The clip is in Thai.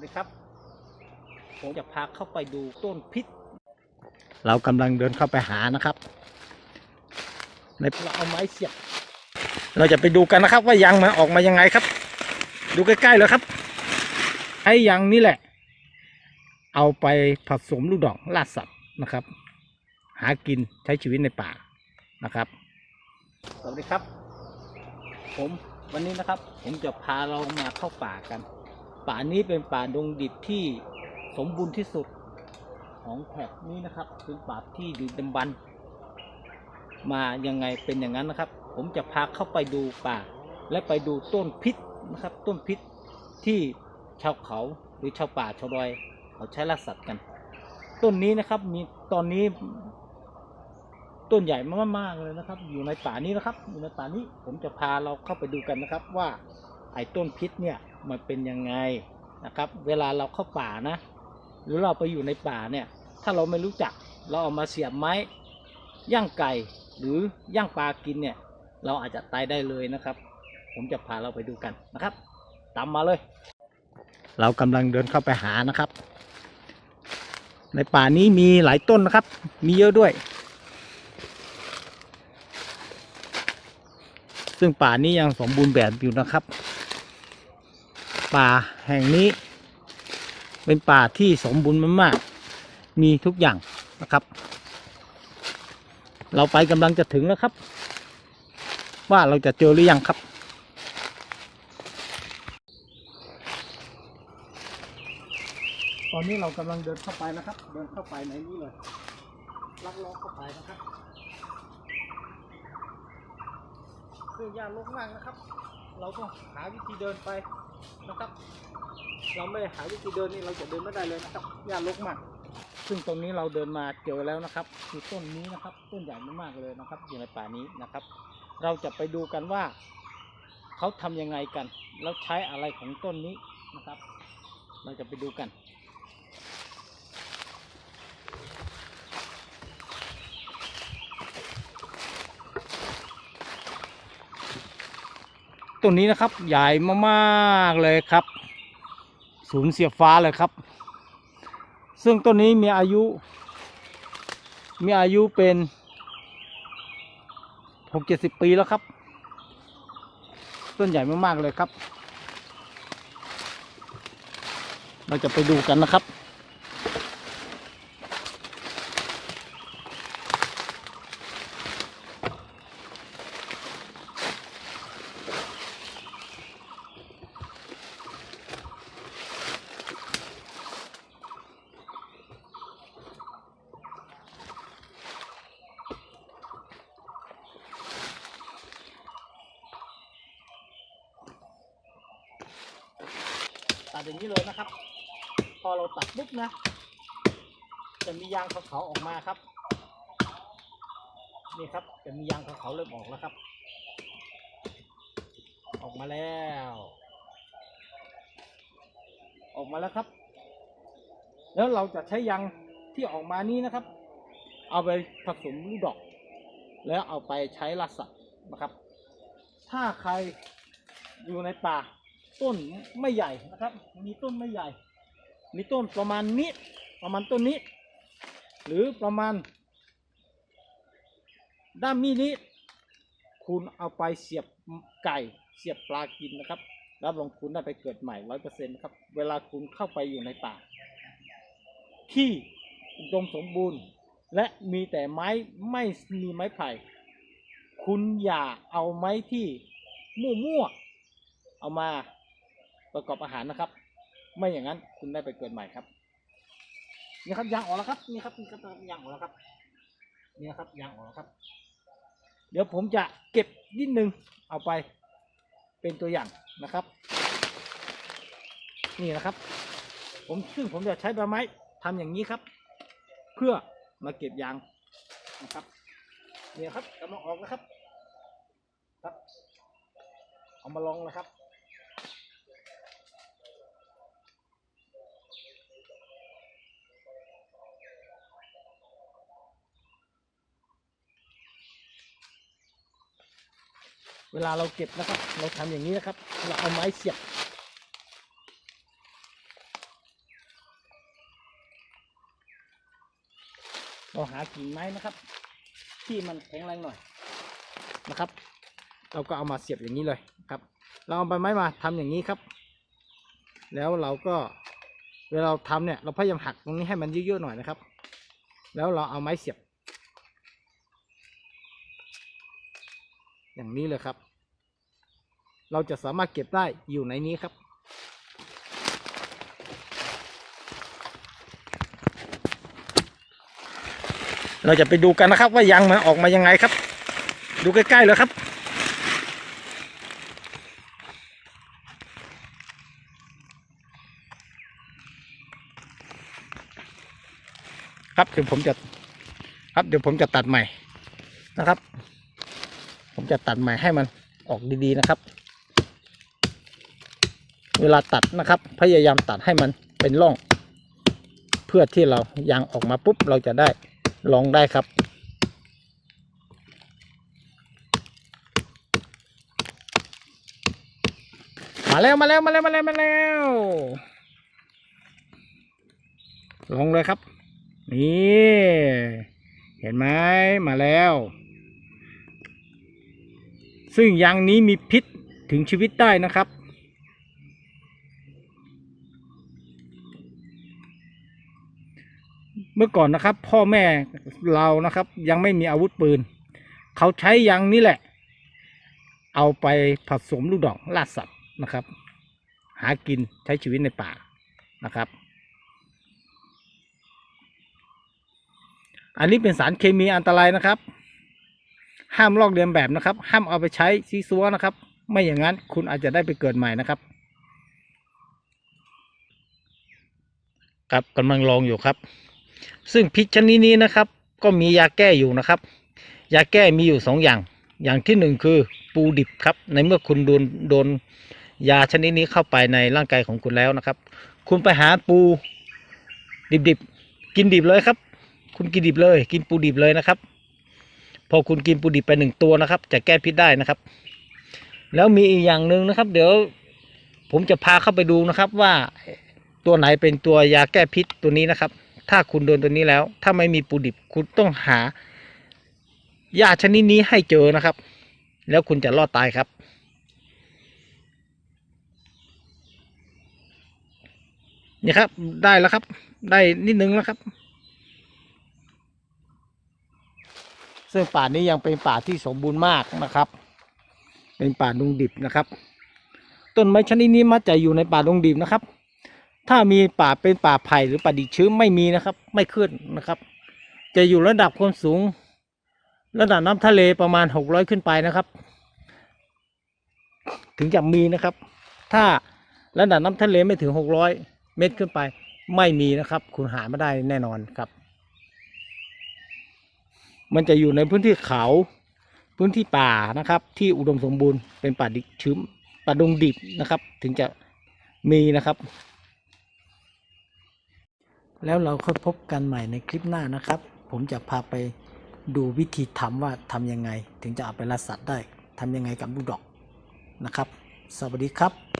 วัสดีครับ ผมจะพาเข้าไปดูต้นพิษ เรากำลังเดินเข้าไปหานะครับในเราเอาไม้เสียบ เราจะไปดูกันนะครับ ว่ายังมันออกมายังไงครับ ดูใกล้ๆเลยครับ ไอ้ยังนี่แหละ เอาไปผสมลูกดอกล่าสัตว์นะครับ หากินใช้ชีวิตในป่านะครับ สวัสดีครับ ผมวันนี้นะครับ ผมจะพาเรามาเข้าป่ากัน ป่านี้เป็นป่าดงดิบที่สมบูรณ์ที่สุดของแถบนี้นะครับเป็นป่าที่ดึกดำบรรมายังไงเป็นอย่างนั้นนะครับ ผมจะพาเข้าไปดูป่า และไปดูต้นพิษนะครับ ต้นพิษที่ชาวเขาหรือชาวป่าชาวดอยเขาใช้ล่าสัตว์กัน ต้นนี้นะครับมีตอนนี้ ต้นใหญ่มากๆเลยนะครับ อยู่ในป่านี้นะครับ อยู่ในป่านี้ผมจะพาเราเข้าไปดูกันนะครับ ว่าไอ้ต้นพิษเนี่ย มันเป็นยังไงนะครับ เวลาเราเข้าป่านะ หรือเราไปอยู่ในป่าเนี่ย ถ้าเราไม่รู้จักเราเอามาเสียบไม้ย่างไก่หรือย่างปลากินเนี่ย เราอาจจะตายได้เลยนะครับ ผมจะพาเราไปดูกันนะครับ ตามมาเลย เรากำลังเดินเข้าไปหานะครับ ในป่านี้มีหลายต้นนะครับ มีเยอะด้วย ซึ่งป่านี้ยังสมบูรณ์แบบอยู่นะครับ ป่าแห่งนี้ เป็นป่าที่สมบูรณ์มากๆมีทุกอย่างนะครับ เราไปกำลังจะถึงแล้วครับ ว่าเราจะเจอหรือยังครับตอนนี้เรากำลังเดินเข้าไปนะครับ เดินเข้าไปในนี้เลย ลักลอบเข้าไปนะครับคือยากลกมากนะครับ เราต้องหาวิธีเดินไป นะครับ เราไม่หาวิธีเดินนี่เราจะเดินไม่ได้เลยนะครับยากลกมาก ซึ่งตรงนี้เราเดินมาเจอแล้วนะครับ คือต้นนี้นะครับ ต้นใหญ่มากๆเลยนะครับ อยู่ในป่านี้นะครับ เราจะไปดูกันว่าเขาทำยังไงกัน แล้วใช้อะไรของต้นนี้นะครับ เราจะไปดูกัน ต้นนี้นะครับ ใหญ่มากๆเลยครับสูงเสียบฟ้าเลยครับ ซึ่งต้นนี้มีอายุ มีอายุเป็นหกเจ็ดสิบปีแล้วครับ ต้นใหญ่มากๆเลยครับ เราจะไปดูกันนะครับ ตัดอย่างนี้เลยนะครับ พอเราตัดปุ๊บนะ จะมียางขาวๆออกมาครับ นี่ครับจะมียางขาวๆเริ่มออกแล้วครับ ออกมาแล้ว ออกมาแล้วครับ แล้วเราจะใช้ยางที่ออกมานี้นะครับ เอาไปผสมลูกดอก แล้วเอาไปใช้ล่าสัตว์นะครับ ถ้าใครอยู่ในป่า ต้นไม่ใหญ่นะครับ มีต้นไม่ใหญ่ มีต้นประมาณนี้ ประมาณต้นนี้ หรือประมาณ ด้ามมีดนี้ คุณเอาไปเสียบไก่ เสียบปลากินนะครับ รับรองคุณได้ไปเกิดใหม่ร้อยเปอร์เซ็นต์นะครับ เวลาคุณเข้าไปอยู่ในป่า ที่อุดมสมบูรณ์ และมีแต่ไม้ไม่มีไม้ไผ่ คุณอย่าเอาไม้ที่มั่วๆเอามา ประกอบอาหารนะครับ ไม่อย่างนั้นคุณได้ไปเกิดใหม่ครับ นี่ครับยางออกแล้วครับนี่ครับนี่ครับยางออกแล้วครับนี่ครับยางออกแล้วครับ เดี๋ยวผมจะเก็บนิดนึงเอาไปเป็นตัวอย่างนะครับ นี่นะครับ ผมซึ่งผมจะใช้ใบไม้ทำอย่างนี้ครับ เพื่อมาเก็บยางนะครับนี่ครับกำลังออกนะครับ ครับ เอามาลองนะครับ เวลาเราเก็บนะครับ เราทำอย่างนี้นะครับ เราเอาไม้เสียบเราหากิ่งไม้นะครับ ที่มันแข็งแรงหน่อยนะครับ เราก็เอามาเสียบอย่างนี้เลยครับ เราเอาใบไม้มาทำอย่างนี้ครับ แล้วเราก็เวลาเราทำเนี่ยเราพยายามหักตรงนี้ให้มันยืดๆหน่อยนะครับ แล้วเราเอาไม้เสียบ อย่างนี้เลยครับ เราจะสามารถเก็บได้อยู่ในนี้ครับ เราจะไปดูกันนะครับ ว่ายางมันออกมายังไงครับ ดูใกล้ๆเลยครับครับเดี๋ยวผมจะครับเดี๋ยวผมจะตัดใหม่นะครับ จะตัดใหม่ให้มันออกดีๆนะครับ เวลาตัดนะครับ พยายามตัดให้มันเป็นร่อง เพื่อที่เรายางออกมาปุ๊บเราจะได้ลองได้ครับมาแล้วมาแล้วมาแล้วมาแล้วมาแล้วลองเลยครับ นี่ เห็นไหมมาแล้ว ซึ่งยางนี้มีพิษถึงชีวิตได้นะครับ เมื่อก่อนนะครับ พ่อแม่เรานะครับ ยังไม่มีอาวุธปืน เขาใช้ยางนี้แหละ เอาไปผสมลูกดอกล่าสัตว์นะครับ หากินใช้ชีวิตในป่านะครับ อันนี้เป็นสารเคมีอันตรายนะครับ ห้ามลอกเลียนแบบนะครับ ห้ามเอาไปใช้ซีซัวนะครับ ไม่อย่างนั้นคุณอาจจะได้ไปเกิดใหม่นะครับ ครับกำลังลองอยู่ครับ ซึ่งพิษชนิดนี้นะครับ ก็มียาแก้อยู่นะครับ ยาแก้มีอยู่สองอย่าง อย่างที่หนึ่งคือปูดิบครับ ในเมื่อคุณโดนโดนยาชนิดนี้เข้าไปในร่างกายของคุณแล้วนะครับ คุณไปหาปูดิบๆกินดิบเลยครับ คุณกินดิบเลย กินปูดิบเลยนะครับ พอคุณกินปูดิบไปหนึ่งตัวนะครับ จะแก้พิษได้นะครับ แล้วมีอีกอย่างหนึ่งนะครับ เดี๋ยวผมจะพาเข้าไปดูนะครับว่าตัวไหนเป็นตัวยาแก้พิษตัวนี้นะครับ ถ้าคุณโดนตัวนี้แล้ว ถ้าไม่มีปูดิบคุณต้องหายาชนิดนี้ให้เจอนะครับ แล้วคุณจะรอดตายครับ นี่ครับได้แล้วครับ ได้นิดนึงแล้วครับ ซึ่งป่านี้ยังเป็นป่าที่สมบูรณ์มากนะครับ เป็นป่าดงดิบนะครับ ต้นไม้ชนิดนี้มักจะอยู่ในป่าดงดิบนะครับ ถ้ามีป่าเป็นป่าไผ่หรือป่าดิบชื้นไม่มีนะครับ ไม่ขึ้นนะครับ จะอยู่ระดับความสูง ระดับน้ำทะเลประมาณหกร้อยขึ้นไปนะครับ ถึงจะมีนะครับ ถ้าระดับน้ำทะเลไม่ถึงหกร้อยเมตรขึ้นไป ไม่มีนะครับ คุณหาไม่ได้แน่นอนครับ มันจะอยู่ในพื้นที่เขา พื้นที่ป่านะครับ ที่อุดมสมบูรณ์เป็นป่าดิบชื้นป่าดงดิบนะครับ ถึงจะมีนะครับ แล้วเราค่อยพบกันใหม่ในคลิปหน้านะครับ ผมจะพาไปดูวิธีทำว่าทำยังไง ถึงจะเอาไปล่าสัตว์ได้ทำยังไงกับลูกดอกนะครับ สวัสดีครับ